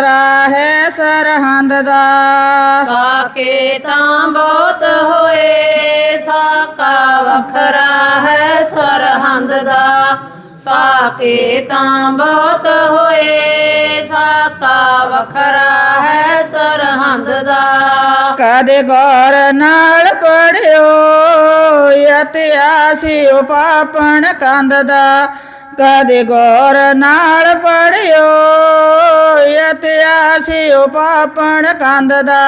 ਰਾ ਹੈ ਸਰਹੰਦ ਦਾ। ਸਾਕੇ ਤਾਂ ਬਹੁਤ ਹੋਏ ਸਾਕਾ ਵੱਖਰਾ ਹੈ ਸਰਹੰਦ ਦਾ। ਸਾਕੇ ਤਾਂ ਬਹੁਤ ਹੋਏ ਸਾਕਾ ਵੱਖਰਾ ਹੈ ਸਰਹੰਦ ਦਾ। ਕਦੇ ਗੌਰ ਨਾਲ ਪੜਿਓ ਇਤਿਹਾਸੀ ਉਪਾਪਣ ਕੰਦ ਦਾ। ਕਦੇ ਗੌਰ ਨਾਲ ਪੜਿਓ ਇਤਿਹਾਸੀ ਉਪਾਪਣ ਕੰਦ ਦਾ।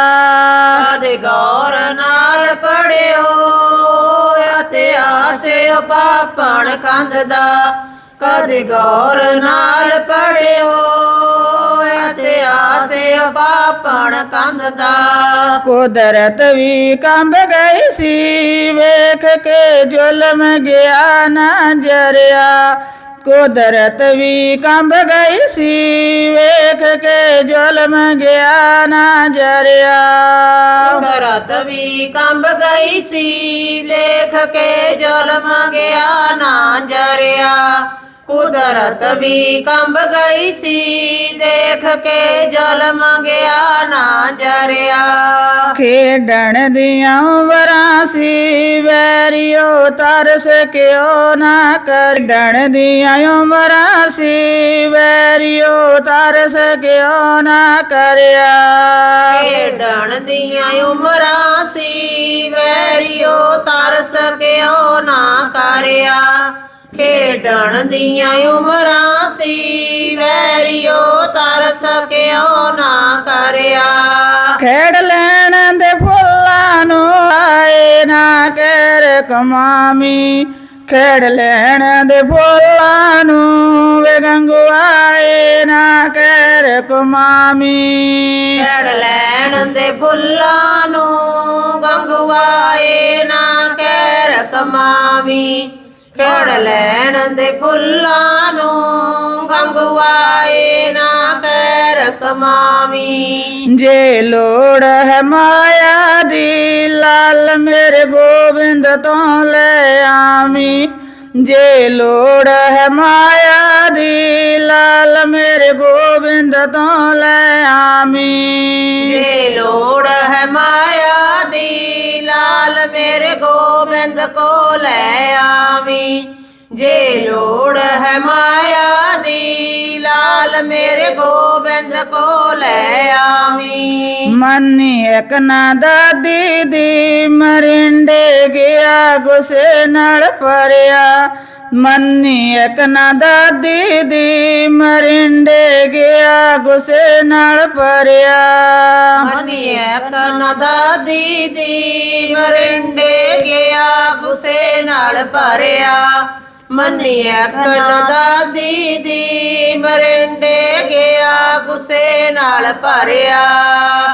ਆਦੇ ਗੌਰ ਨਾਲ ਪੜਿਓ ਇਤਿਹਾਸ ਉਪਾਪਣ ਕੰਦ ਦਾ। ਕਦੇ ਗੌਰ ਨਾਲ ਪੜਿਓ ਇਤਿਹਾਸ ਉਪਾਪਣ ਕੰਦ ਦਾ। ਕੁਦਰਤ ਵੀ ਕੰਬ ਗਈ ਸੀ ਵੇਖ ਕੇ ਜ਼ੁਲਮ ਗਿਆ ਨਾ ਜਰਿਆ। ਕੁਦਰਤ ਵੀ ਕੰਬ ਗਈ ਸੀ ਵੇਖ ਕੇ ਜ਼ੁਲਮ ਗਿਆ ਨਾ ਜਰਿਆ ਕੁਦਰਤ ਵੀ ਕੰਬ ਗਈ ਸੀ ਦੇਖ ਕੇ ਜ਼ੁਲਮ ਗਿਆ ਨਾ ਜਰਿਆ ਕੁਦਰਤ ਵੀ ਕੰਬ ਗਈ ਸੀ ਦੇਖ ਕੇ ਜ਼ੁਲਮ ਗਿਆ ਨਾ ਜਰਿਆ। ਖੇਡਣ ਦੀਆਂ ਉਮਰਾਂ ਸੀ ਵੈਰਿਓ ਤਰਸ ਕਿਉ ਨਾ ਕਰਡਣ ਦੀਆਂ ਉਮਰਾਂ ਸੀ ਵੈਰਿਓ ਤਰਸ ਕਿਉ ਨਾ ਕਰਿਆ। ਖੇਡਣ ਦੀਆਂ ਉਮਰਾਂ ਸੀ ਵੈਰਿਓ ਤਰਸ ਕਿਉ ਨਾ ਕਰਿਆ। ਖੇਡਣ ਦੀਆਂ ਉਮਰਾਂ ਸੀ ਵੈਰਿਓ ਤਰਸ ਕਿਉ ਨਾ ਕਰਿਆ? ਖੇਡ ਲੈਣ ਦੇ ਫੁੱਲਾਂ ਨੂੰ ਆਏ ਨਾ ਕਰ ਕਮਾਮੀ। ਖੇਡ ਲੈਣ ਦੇ ਫੁੱਲਾਂ ਨੂੰ ਵੇ ਗੰਗੂ ਆਏ ਨਾ ਕਰ ਕਮਾਮੀ। ਖੇਡ ਲੈਣ ਦੇ ਫੁੱਲਾਂ ਨੂੰ ਗੰਗਵਾਏ ਨਾ ਕਹਿ ਰਕਮਾਵੀ ਖੇਡ ਲੈਣ ਦੇ ਫੁੱਲਾਂ ਨੂੰ ਗੰਗਵਾਏ ਨਾ ਕਹਿ ਰਕਮਾਵੀ ਜੇ ਲੋੜ ਹੈ ਮਾਇਆ ਦੀ ਲਾਲ ਮੇਰੇ ਗੋਬਿੰਦ ਤੋਂ ਲੈ ਆਵੀਂ। ਜੇ ਲੋੜ ਹੈ ਮਾਇਆ ਦੀ ਲਾਲ ਮੇਰੇ ਗੋਬਿੰਦ ਤੋਂ ਲੈ ਆਵੀਂ। ਜੇ ਲੋੜ ਹੈ ਮਾਇਆ ਦੀ ਲਾਲ ਮੇਰੇ ਗੋਬਿੰਦ ਕੋ ਲੈ ਆਵੀਂ। ਜੇ ਲੋੜ ਹੈ ਮਾਇਆ ਦੀ ਲਾਲ ਮੇਰੇ ਗੋਬਿੰਦ ਕੋ ਲੈ ਆਵੀਂ। ਮੰਨੀ ਇੱਕ ਨਾ ਦਾਦੀ ਦੀ ਮਰਿੰਡੇ ਗਿਆ ਗੁੱਸੇ ਨਾਲ ਭਰਿਆ। ਮੰਨੀ ਇੱਕ ਨਾ ਦਾਦੀ ਦੀ ਮਰਿੰਡੇ ਗਿਆ ਗੁੱਸੇ ਨਾਲ ਭਰਿਆ। ਮਨੀਏ ਕਨਦਾ ਦੀਦੀ ਮਰਿੰਡੇ ਗਿਆ, ਗੁੱਸੇ ਨਾਲ ਭਰਿਆ। ਮਨੀਏ ਕਨਦਾ ਦੀਦੀ ਮਰਿੰਡੇ ਗਿਆ, ਗੁੱਸੇ ਨਾਲ ਭਰਿਆ।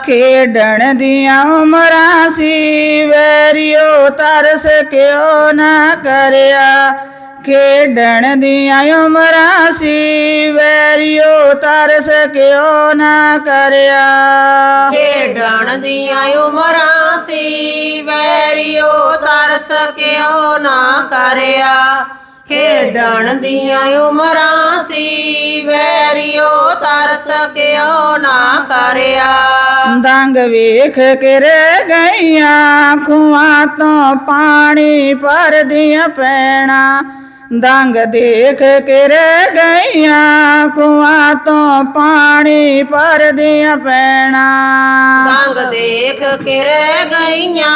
ਖੇਡਣ ਦੀਆਂ ਉਮਰਾਂ ਸੀ, ਵੈਰਿਓ ਤਰਸ ਕਿਉ ਨਾ ਕਰਿਆ। ਖੇਡਣ ਦੀਆਂ ਉਮਰਾਂ ਸੀ। ਵੈਰਿਓ ਤਰਸ ਕਿਉ ਨਾ ਕਰਿਆ। ਖੇਡਣ ਦੀਆਂ ਉਮਰਾਂ ਸੀ। ਵੈਰਿਓ ਤਰਸ ਕਿਉ ਨਾ ਕਰਿਆ। ਖੇਡਣ ਦੀਆਂ ਉਮਰਾਂ ਸੀ। ਵੈਰਿਓ ਤਰਸ ਕਿਉ ਨਾ ਕਰਿਆ। ਦੰਗ ਵੇਖ ਕੇ ਰਹਿ ਗਈਆਂ ਖੂਹਾਂ ਤੋਂ ਪਾਣੀ ਭਰਦੀਆਂ ਪੈਣਾ। ਦੰਗ ਦੇਖ ਕੇ ਰਹਿ ਗਈਆਂ ਖੂਹਾਂ ਤੋਂ ਪਾਣੀ ਭਰਦੀਆਂ ਪੈਣਾ। ਦੰਗ ਦੇਖ ਕੇ ਰਹਿ ਗਈਆਂ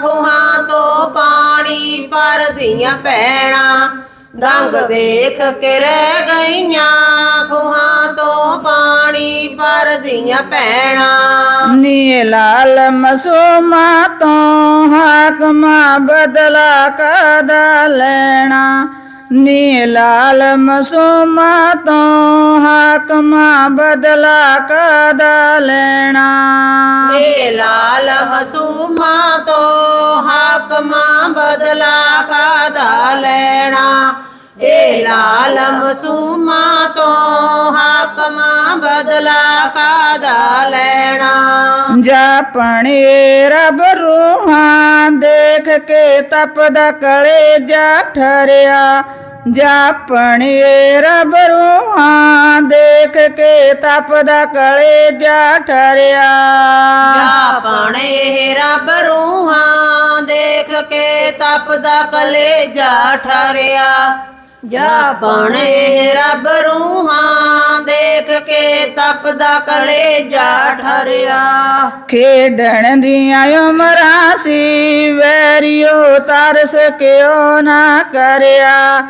ਖੂਹਾਂ ਤੋਂ ਪਾਣੀ ਭਰਦੀਆਂ ਪੈਣਾ। ਦੰਗ ਦੇਖ ਕੇ ਰਹਿ ਗਈਆਂ ਖੂਹਾਂ ਤੋਂ ਪਾਣੀ ਭਰਦੀਆਂ ਪੈਣਾ। ਨੀ ਲਾਲ ਮਸੂਮਾ ਤੋਂ ਹਾਕਮਾ ਬਦਲਾ ਕਦਾ ਲੈਣਾ। ਨੀ ਲਾਲ ਮਸੂਮਾ ਤੋਂ ਹਾਕਮਾ ਬਦਲਾ ਕਦਾ ਲੈਣਾ। ਏ ਲਾਲ ਮਸੂਮਾ ਤੋਂ ਹਾਕਮਾਂ ਬਦਲਾ ਕਾਦਾ ਲੈਣਾ। ਏ ਲਾਲ ਮਸੂਮਾ ਤੋਂ ਹਾਕਮਾਂ ਬਦਲਾ ਕਾਦਾ ਲੈਣਾ। ਜਾਪਣੇ ਰੱਬ ਰੂਹਾਂ ਦੇਖ ਕੇ ਤਪਦਾ ਕਲੇਜਾ ਠਰਿਆ। ਜਾਪਣੇ ਰੱਬ ਰੂਹਾਂ, ਦੇਖ ਕੇ ਤਪਦਾ ਕਲੇਜਾ ਠਰਿਆ। ਜਾਪਣ ਇਹ ਰੱਬ ਰੂਹਾਂ, ਦੇਖ ਕੇ ਤਪਦਾ ਕਲੇਜਾ ਠਰਿਆ। ਜਾਪਣ ਇਹ ਰੱਬ ਰੂਹਾਂ ਦੇਖ ਕੇ ਤਪਦਾ ਕਲੇਜਾ ਠਰਿਆ। ਖੇਡਣ ਦੀਆਂ ਉਮਰਾਂ ਸੀ ਵੈਰੀਓ ਤਰਸ ਕਿਉ ਨਾ ਕਰਿਆ।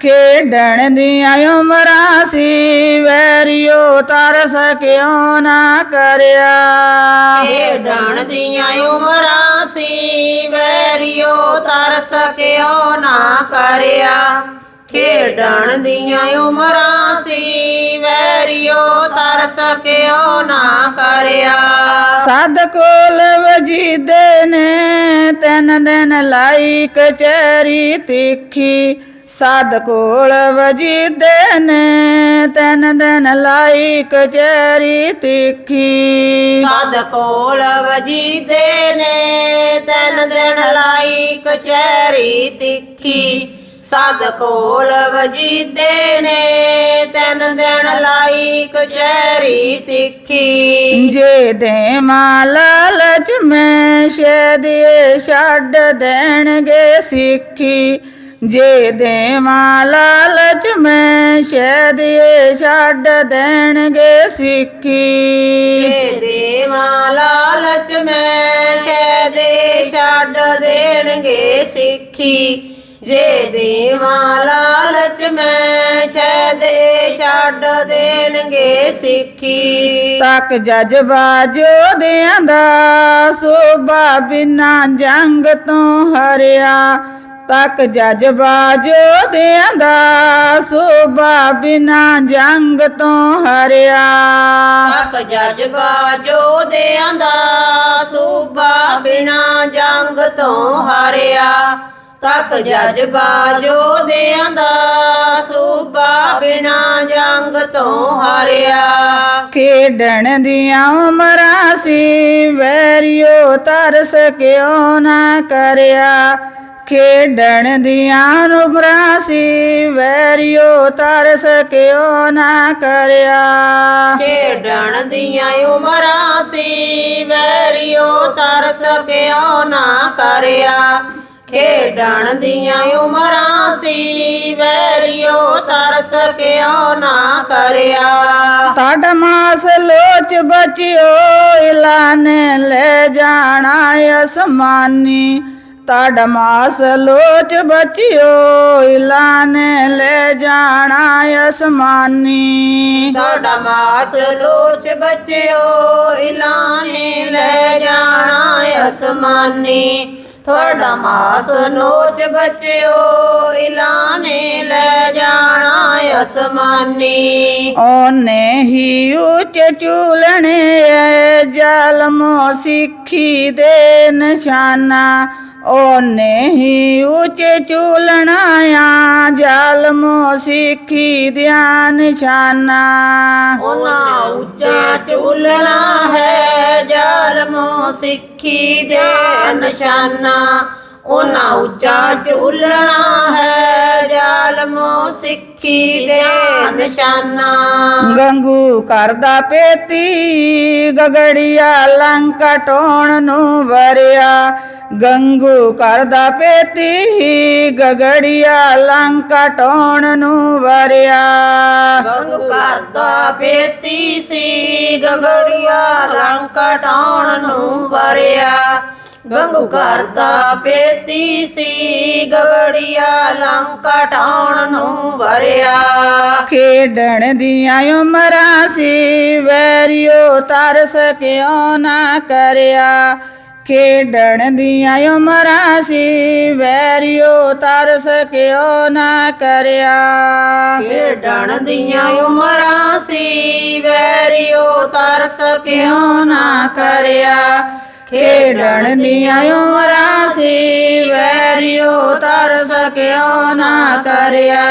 ਖੇਡਣ ਦੀਆਂ ਉਮਰਾਂ ਸੀ ਵੈਰੀਓ ਤਰਸ ਕਿਉ ਨਾ ਕਰਿਆ। ਖੇਡਣ ਦੀਆਂ ਉਮਰਾਂ ਸੀ ਵੈਰੀਓ ਤਰਸ ਕਿਉ ਨਾ ਕਰਿਆ। ਖੇਡਣ ਦੀਆਂ ਉਮਰਾਂ ਸੀ ਵੈਰੀਓ ਤਰਸ ਕਿਉ ਨਾ ਕਰਿਆ? ਸਦ ਕੋਲ ਵਜੀਦੇ ਨੇ ਤਿੰਨ ਦਿਨ ਲਾਈ ਕਚਹਿਰੀ ਤਿੱਖੀ। ਸਦ ਕੋਲ ਵਜੀਦੇ ਨੇ ਤਿੰਨ ਦਿਨ ਲਾਈ ਕਚਹਿਰੀ ਤਿੱਖੀ। ਸਦ ਕੋਲ ਵਜੀਦੇ ਨੇ ਤਿੰਨ ਦਿਨ ਲਾਈ ਕਚਹਿਰੀ ਤਿੱਖੀ। ਸਦ ਕੋਲ ਵਜੀਦੇ ਨੇ ਤਿੰਨ ਦਿਨ ਲਾਈ ਕਚਹਿਰੀ ਤਿੱਖੀ। ਜੇ ਦੇ ਲਾਲਚ ਮੈਂ ਸ਼ੈਦੀਏ ਛੱਡ ਦੇਣਗੇ ਸਿੱਖੀ। ਜੇ ਦੇ ਲਾਲਚ ਮੈਂ ਸ਼ੈਦੀਏ ਛੱਡ ਦੇਣਗੇ ਸਿੱਖੀ। ਜੇ ਦੇਵਾਂ ਲਾਲਚ ਮੈਂ ਛੇ ਦੇ ਛੱਡ ਦੇਣਗੇ ਸਿੱਖੀ। ਜੇ ਦੇਵਾਂ ਲਾਲਚ ਮੈਂ ਛੇ ਦੇ ਛੱਡ ਦੇਣਗੇ ਸਿੱਖੀ। ਤੱਕ ਜਜ਼ਬਾ ਜੋਧਿਆਂ ਦਾ ਸੋਭਾ ਬਿਨਾ ਜੰਗ ਤੋਂ ਹਰਿਆ। ਤੱਕ ਜਜ਼ਬਾ ਜੋਧਿਆਂ ਦਾ ਸੋਭਾ ਬਿਨਾ ਜੰਗ ਤੋਂ ਹਰਿਆ। ਤੱਕ ਜਜ਼ਬਾ ਜੋਧਿਆਂ ਦਾ ਸੂਬਾ ਬਿਨਾ ਜੰਗ ਤੋਂ ਹਾਰਿਆ। ਤੱਕ ਜਜ਼ਬਾ ਜੋਧਿਆਂ ਦਾ ਸੂਬਾ ਬਿਨਾ ਜੰਗ ਤੋਂ ਹਾਰਿਆ। ਖੇਡਣ ਦੀਆਂ ਉਮਰਾਂ ਸੀ ਵੈਰੀਓ ਤਰਸ ਕਿਉ ਨਾ ਕਰਿਆ? ਖੇਡਣ ਦੀਆਂ ਉਮਰਾਂ ਸੀ ਵੈਰੀਓ ਤਰਸ ਕਿਉ ਨਾ ਕਰਿਆ? ਖੇਡਣ ਦੀਆਂ ਉਮਰਾਂ ਸੀ ਵੈਰੀਓ ਤਰਸ ਕਿਉ ਨਾ ਕਰਿਆ? ਖੇਡਣ ਦੀਆਂ ਉਮਰਾਂ ਸੀ ਵੈਰੀਓ ਤਰਸ ਕਿਉ ਨਾ ਕਰਿਆ? ਤੁਹਾਡਾ ਮਾਸ ਲੋਚ ਬਚਿਓ ਇਲਾਨੇ ਲੈ ਜਾਣਾ ਅਸਮਾਨੀ। ਤੁਹਾਡਾ ਮਾਸ ਲੋਚ ਬਚਿਓ ਇਲਾਨੇ ਲੈ ਜਾਣਾ ਅਸਮਾਨੀ। ਤੁਹਾਡਾ ਮਾਸ ਲੋਚ ਬੱਚਿਓ ਇਲਾਨੇ ਲੈ ਜਾਣਾ ਅਸਮਾਨੀ। ਤੁਹਾਡਾ ਮਾਸ ਲੋਚ ਬੱਚਿਓ ਇਲਾਨੇ ਲੈ ਜਾਣਾ ਅਸਮਾਨੀ। ਉਹਨੇ ਹੀ ਉੱਚ ਚੂਲਣੇ ਜਲਮੋ ਸਿੱਖੀ ਦੇ ਨਿਸ਼ਾਨਾ। ਉਹਨੇ ਹੀ ਉੱਚ ਚੂਲਣਾ ਆ ਜਲਮੋ ਸਿੱਖੀ ਦਿਆ ਨਿਸ਼ਾਨਾ। ਉਹਨਾਂ ਉੱਚਾ ਚੁੱਲਣਾ ਹੈ ਸਿੱਖੀ ਦੇ ਨਿਸ਼ਾਨਾ। ਉਹਨਾਂ ਉੱਚਾ ਚੁੱਲਣਾ ਹੈ। ਜਾਲਮੋ ਸਿੱਖੀ ਦੇ ਨਿਸ਼ਾਨਾ। ਗੰਗੂ ਕਰਦਾ ਪੇਤੀ ਗਗੜੀਆ ਲੰਕਾ ਟੋਣ ਨੂੰ ਵਰਿਆ। ਗੰਗੂ ਕਰਦਾ ਪੇਤੀ ਗਗੜੀਆ ਲੰਕਾ ਟੋਣ ਨੂੰ ਵਰਿਆ। ਗੰਗ ਕਰਦਾ ਬੇਤੀ ਸੀ ਗਗੜੀਆ ਰੰਗ ਕਟਾਉਣ ਨੂੰ ਵਰਿਆ। ਗੰਗ ਕਰਦਾ ਬੇਤੀ ਸੀ ਗਗੜੀਆ ਲੰਗ ਕਟਾਉਣ ਨੂੰ ਵਰਿਆ। ਖੇਡਣ ਦੀਆਂ ਉਮਰਾਂ ਸੀ ਵੈਰੀਓ ਤਰਸ ਕਿਉ ਨਾ ਕਰਿਆ। ਖੇਡਣ ਦੀਆਂ ਉਮਰਾਂ ਸੀ ਵੈਰੀਓ ਤਰਸ ਕਿਉ ਨਾ ਕਰਿਆ। ਖੇਡਣ ਦੀਆਂ ਉਮਰਾਂ ਸੀ ਵੈਰਿਓ ਤਰਸ ਕਿਉ ਨਾ ਕਰਿਆ। ਖੇਡਣ ਦੀਆਂ ਉਮਰਾਂ ਸੀ ਵੈਰੀਓ ਤਰ ਸਕਿਓ ਨਾ ਕਰਿਆ?